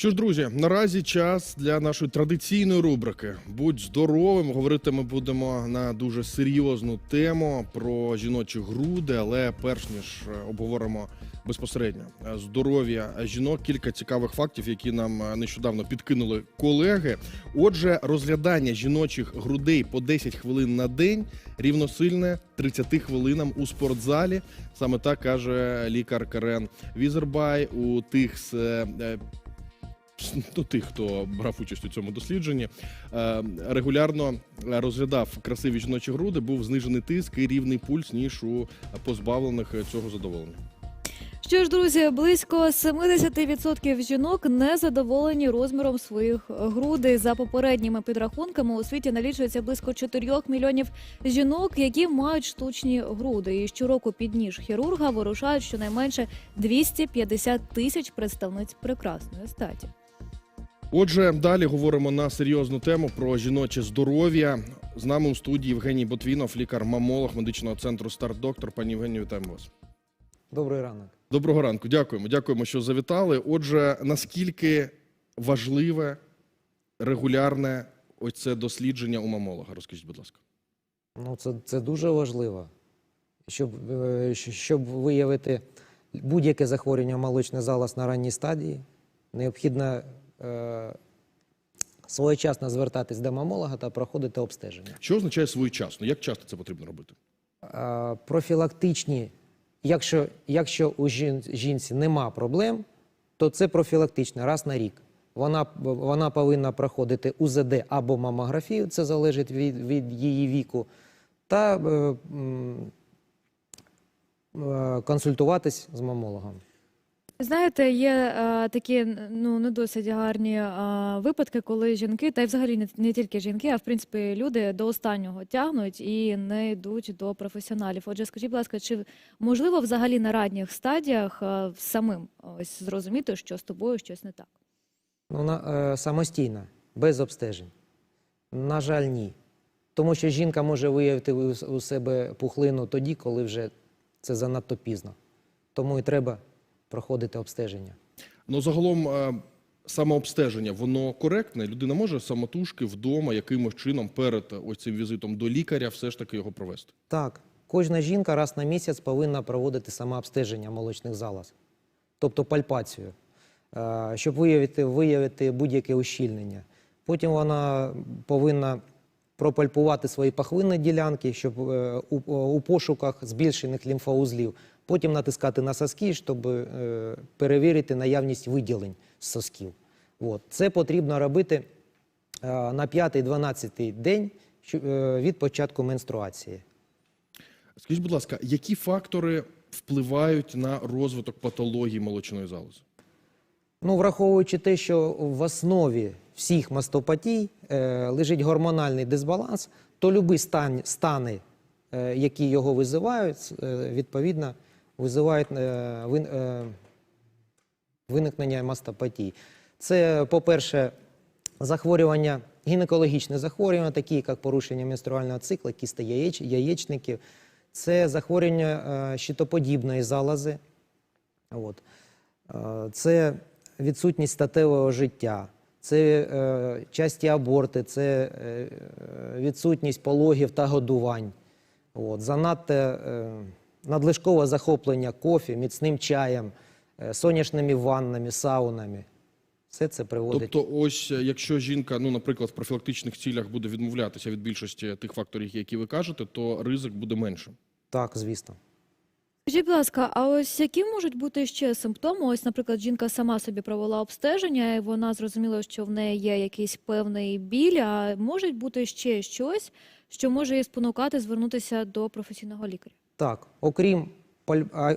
Що ж, друзі, наразі час для нашої традиційної рубрики. Будь здоровим. Говорити ми будемо на дуже серйозну тему про жіночі груди, але перш ніж е, обговоримо безпосередньо е, здоров'я жінок, кілька цікавих фактів, які нам е, нещодавно підкинули колеги. Отже, розглядання жіночих грудей по 10 хвилин на день рівносильне 30 хвилинам у спортзалі. Саме так каже лікар Карен Візербай у тих з до тих, хто брав участь у цьому дослідженні, е, регулярно розглядав красиві жіночі груди, був знижений тиск і рівний пульс, ніж у позбавлених цього задоволення. Що ж, друзі, близько 70% жінок не задоволені розміром своїх грудей. За попередніми підрахунками у світі налічується близько 4 мільйонів жінок, які мають штучні груди. І щороку під ніж хірурга вирушають щонайменше 250 тисяч представниць прекрасної статі. Отже, далі говоримо на серйозну тему про жіноче здоров'я. З нами у студії Євгеній Ботвінов, лікар-мамолог медичного центру Старт Доктор. Пані Євгенію, вітаємо вас. Добрий ранок. Доброго ранку, дякуємо. Дякуємо, що завітали. Отже, наскільки важливе регулярне ось це дослідження у мамолога? Розкажіть, будь ласка. Ну, це, це дуже важливо, щоб, е, щоб виявити будь-яке захворювання молочний залоз на ранній стадії, необхідно своєчасно звертатись до мамолога та проходити обстеження. Що означає своєчасно? Як часто це потрібно робити? Е, профілактичні, якщо, якщо у жін, жінці нема проблем, то це профілактично раз на рік. Вона, вона повинна проходити УЗД або мамографію, це залежить від, від її віку, та е, е, консультуватись з мамологом. Знаєте, є е, такі ну не досить гарні е, випадки, коли жінки, та й взагалі не, не тільки жінки, а в принципі люди до останнього тягнуть і не йдуть до професіоналів. Отже, скажіть, будь ласка, чи можливо взагалі на ранніх стадіях е, самим ось зрозуміти, що з тобою щось не так? Ну, на, е, самостійно, без обстежень. На жаль, ні. Тому що жінка може виявити у, себе пухлину тоді, коли вже це занадто пізно. Тому і треба проходити обстеження. Ну, загалом, е, самообстеження, воно коректне. Людина може самотужки вдома якимось чином перед е, ось цим візитом до лікаря все ж таки його провести. Так, кожна жінка раз на місяць повинна проводити самообстеження молочних залоз, тобто пальпацію, е, щоб виявити, виявити будь-яке ущільнення. Потім вона повинна пропальпувати свої пахвинні ділянки, щоб у, у пошуках збільшених лімфоузлів. Потім натискати на соски, щоб е, перевірити наявність виділень з сосків. От. Це потрібно робити е, на 5-12 день е, від початку менструації. Скажіть, будь ласка, які фактори впливають на розвиток патології молочної залози? Ну, враховуючи те, що в основі всіх мастопатій е, лежить гормональний дисбаланс, то любі стан, стани, е, які його визивають, е, відповідно, визивають е, е, виникнення мастопатій. Це, по-перше, захворювання, гінекологічне захворювання, такі як порушення менструального цикла, кіста яєч, яєчників, це захворювання е, щитоподібної залози. От. Це відсутність статевого життя, це е, часті аборти, це е, відсутність пологів та годувань. От. Занадто е, надлишкове захоплення кофі, міцним чаєм, е, сонячними ваннами, саунами. Все це приводить. Тобто, ось е, якщо жінка, ну, наприклад, в профілактичних цілях буде відмовлятися від більшості тих факторів, які ви кажете, то ризик буде меншим. Так, звісно. Скажіть, будь ласка, а ось які можуть бути ще симптоми? Ось, наприклад, жінка сама собі провела обстеження, і вона зрозуміла, що в неї є якийсь певний біль, а може бути ще щось, що може її спонукати звернутися до професійного лікаря. Так, окрім,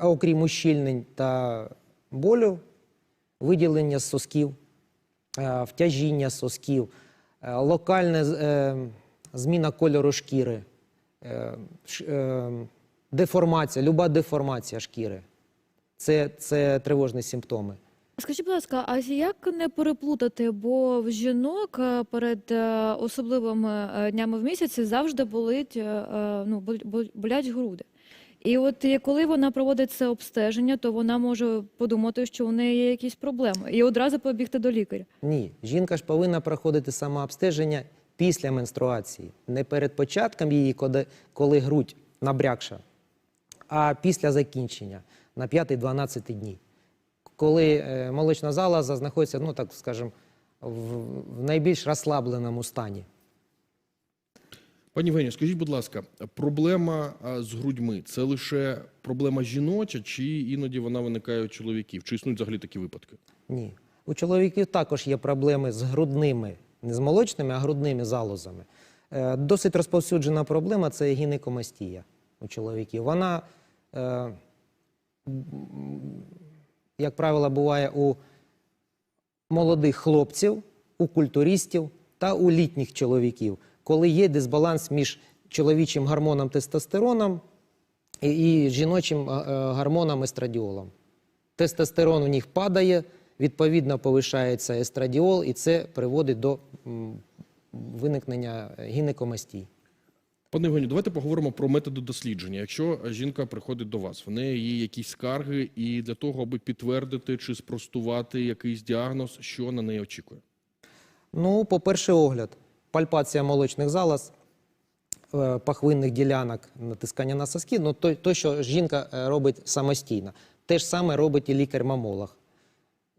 окрім ущільнень та болю, виділення сосків, е, втяжіння сосків, е, локальна е, зміна кольору шкіри, деформація, люба деформація шкіри. Це, це тривожні симптоми. Скажіть, будь ласка, а як не переплутати? Бо в жінок перед особливими днями в місяці завжди болить, ну, бол- бол- болять груди. І от коли вона проводить це обстеження, то вона може подумати, що у неї є якісь проблеми, і одразу побігти до лікаря. Ні, жінка ж повинна проходити самообстеження після менструації, не перед початком її, коли, грудь набрякша, а після закінчення на 5-12 дні. Коли е, молочна залоза знаходиться, ну так скажемо, в, в найбільш розслабленому стані. Пані Веню, скажіть, будь ласка, проблема з грудьми це лише проблема жіноча, чи іноді вона виникає у чоловіків? Чи існують взагалі такі випадки? Ні. У чоловіків також є проблеми з грудними, не з молочними, а грудними залозами. Е, Досить розповсюджена проблема це гінекомастія у чоловіків. Вона, е, як правило, буває у молодих хлопців, у культуристів та у літніх чоловіків, коли є дисбаланс між чоловічим гормоном тестостероном і, і жіночим е, е, гормоном естрадіолом. Тестостерон у них падає, відповідно повишається естрадіол, і це приводить до виникнення гінекомастій. Пане Євгенію, давайте поговоримо про методи дослідження. Якщо жінка приходить до вас, в неї є якісь скарги, і для того, аби підтвердити чи спростувати якийсь діагноз, що на неї очікує? Ну, по перший огляд, пальпація молочних залоз, е, пахвинних ділянок, натискання на соски, ну то, то, що жінка е, робить самостійно. Те ж саме робить і лікар-мамолог.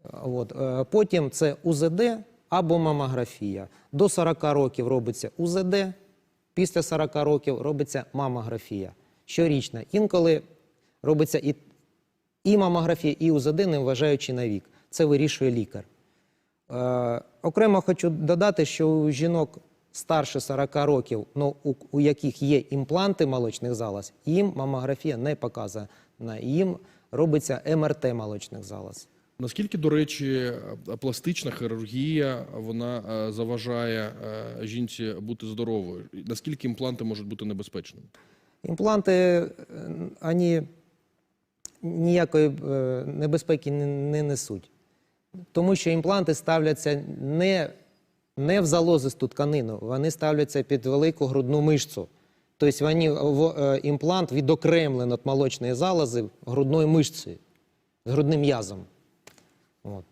Е, От. Потім це УЗД або мамографія. До 40 років робиться УЗД, після 40 років робиться мамографія. Щорічно. Інколи робиться і, і мамографія, і УЗД, не вважаючи на вік. Це вирішує лікар. Е, окремо хочу додати, що у жінок старше 40 років, ну, у, у яких є імпланти молочних залоз, їм мамографія не показана. Їм робиться МРТ молочних залоз. Наскільки, до речі, пластична хірургія вона е, заважає е, жінці бути здоровою? Наскільки імпланти можуть бути небезпечними? Імпланти ані ніякої небезпеки не, не несуть. Тому що імпланти ставляться не, не в залозисту тканину, вони ставляться під велику грудну мишцю. Тобто вони, в, е, імплант відокремлений від молочної залози грудною мишцею, з грудним м'язом. От.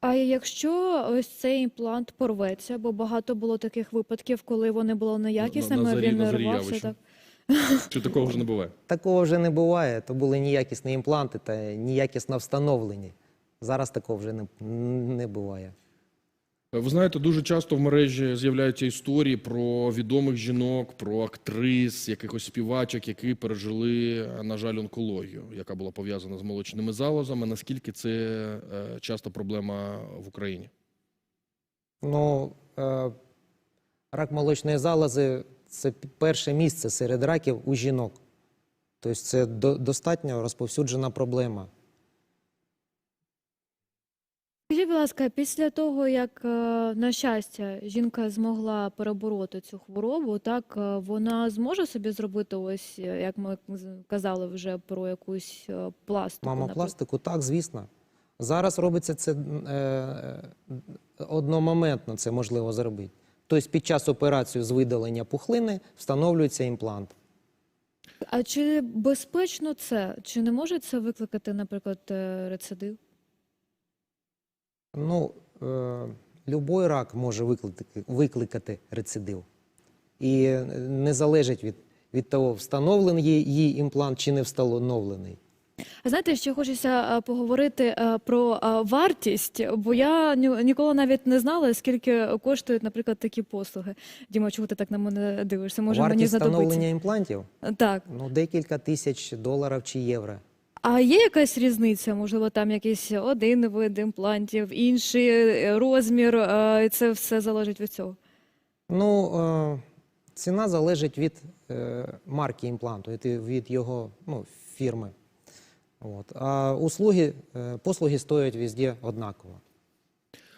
А якщо ось цей імплант порветься, бо багато було таких випадків, коли вони були неякісними, на зарі- він на зарі рвався так. Чи такого вже не буває? Такого вже не буває, то були неякісні імпланти та неякісно встановлені. Зараз такого вже не, не буває. Ви знаєте, дуже часто в мережі з'являються історії про відомих жінок, про актрис, якихось співачок, які пережили, на жаль, онкологію, яка була пов'язана з молочними залозами. Наскільки це е, часто проблема в Україні? Ну, е, рак молочної залози це перше місце серед раків у жінок. Тобто це достатньо розповсюджена проблема. Скажіть, будь ласка, після того, як, е, на щастя, жінка змогла перебороти цю хворобу, так е, вона зможе собі зробити ось, е, як ми казали вже про якусь пластику. Мамопластику, так, звісно. Зараз робиться це е, одномоментно, це можливо зробити. Тобто під час операції з видалення пухлини встановлюється імплант. А чи безпечно це? Чи не може це викликати, наприклад, рецидив? Ну, е, любой рак може викликати, викликати рецидив. І е, не залежить від, від того, встановлений її- імплант чи не встановлений. Знаєте, ще хочеться е, поговорити про вартість, бо я ніколи навіть не знала, скільки коштують, наприклад, такі послуги. Діма, чого ти так на мене дивишся? Може мені Вартість знадобиться? встановлення імплантів Так. ну, декілька тисяч доларів чи євро. А є якась різниця? Можливо, там якийсь один вид імплантів, інший е, розмір, е, це все залежить від цього. Ну, е, ціна залежить від марки імпланту, від, його ну, фірми. От. А услуги, послуги стоять везде однаково.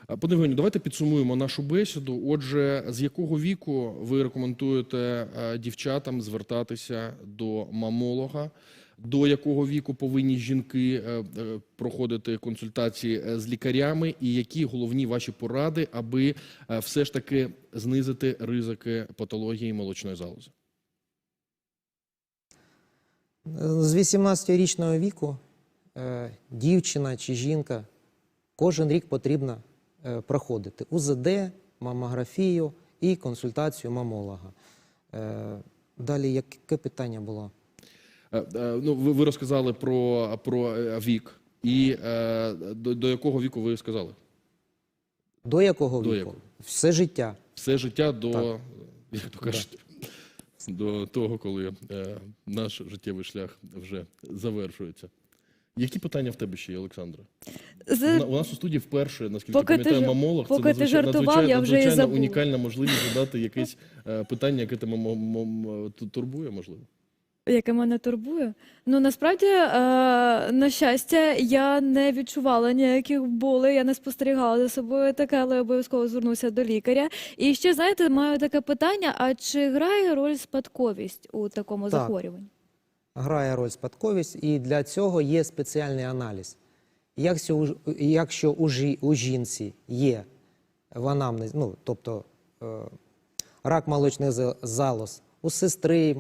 Пане Євгенію, давайте підсумуємо нашу бесіду. Отже, з якого віку ви рекомендуєте дівчатам звертатися до мамолога? До якого віку повинні жінки е, е, проходити консультації е, з лікарями, і які головні ваші поради, аби все ж таки знизити ризики патології молочної залози? З 18-річного віку дівчина чи жінка кожен рік потрібно проходити УЗД, мамографію і консультацію мамолога. Далі яке питання було? Е, е, Ну, ви, ви розказали про, про е, вік. І е, до, до якого віку ви сказали? До якого До віку? якого? Все життя. Все життя до, Так. як то кажуть, до того, коли е, наш життєвий шлях вже завершується. Які питання в тебе ще є, Олександра? З... У нас у студії вперше, наскільки Поки ти пам'ятаю, жар- мамолог. поки це ти надзвичайно, жартував, надзвичайно, я вже надзвичайно забула. унікальна можливість задати якесь е, питання, яке тебе м- м- м- турбує, можливо. Яке мене турбує. Ну насправді, е, на щастя, я не відчувала ніяких болей, я не спостерігала за собою таке, але обов'язково звернуся до лікаря. І ще знаєте, маю таке питання: а чи грає роль спадковість у такому Так. захворюванні? Грає роль спадковість, і для цього є спеціальний аналіз. Якщо, у- якщо у, жі, у жінці є в анамнезі, ну, тобто е, рак молочних залоз у сестри,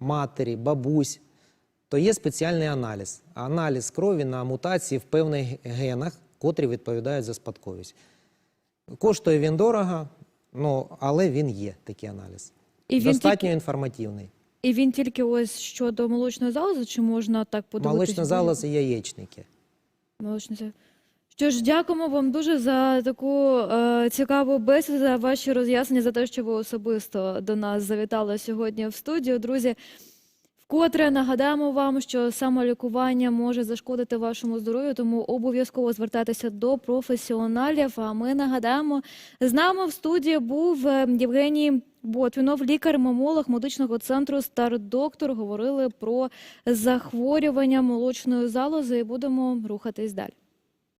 матері, бабусь, то є спеціальний аналіз. Аналіз крові на мутації в певних генах, котрі відповідають за спадковість. Коштує він дорого, ну, але він є такий аналіз. І він, Достатньо тільки, інформативний. і він тільки ось щодо молочної залози, чи можна так подивитися? Молочна залоз і яєчники. Молочний зал. Що ж, дякуємо вам дуже за таку е, цікаву бесіду, за ваші роз'яснення, за те, що ви особисто до нас завітали сьогодні в студію. Друзі, вкотре нагадаємо вам, що самолікування може зашкодити вашому здоров'ю, тому обов'язково звертайтеся до професіоналів. А ми нагадаємо, з нами в студії був е, Євгеній Ботвінов, лікар-мамолог медичного центру Стар-Доктор. Говорили про захворювання молочної залози і будемо рухатись далі.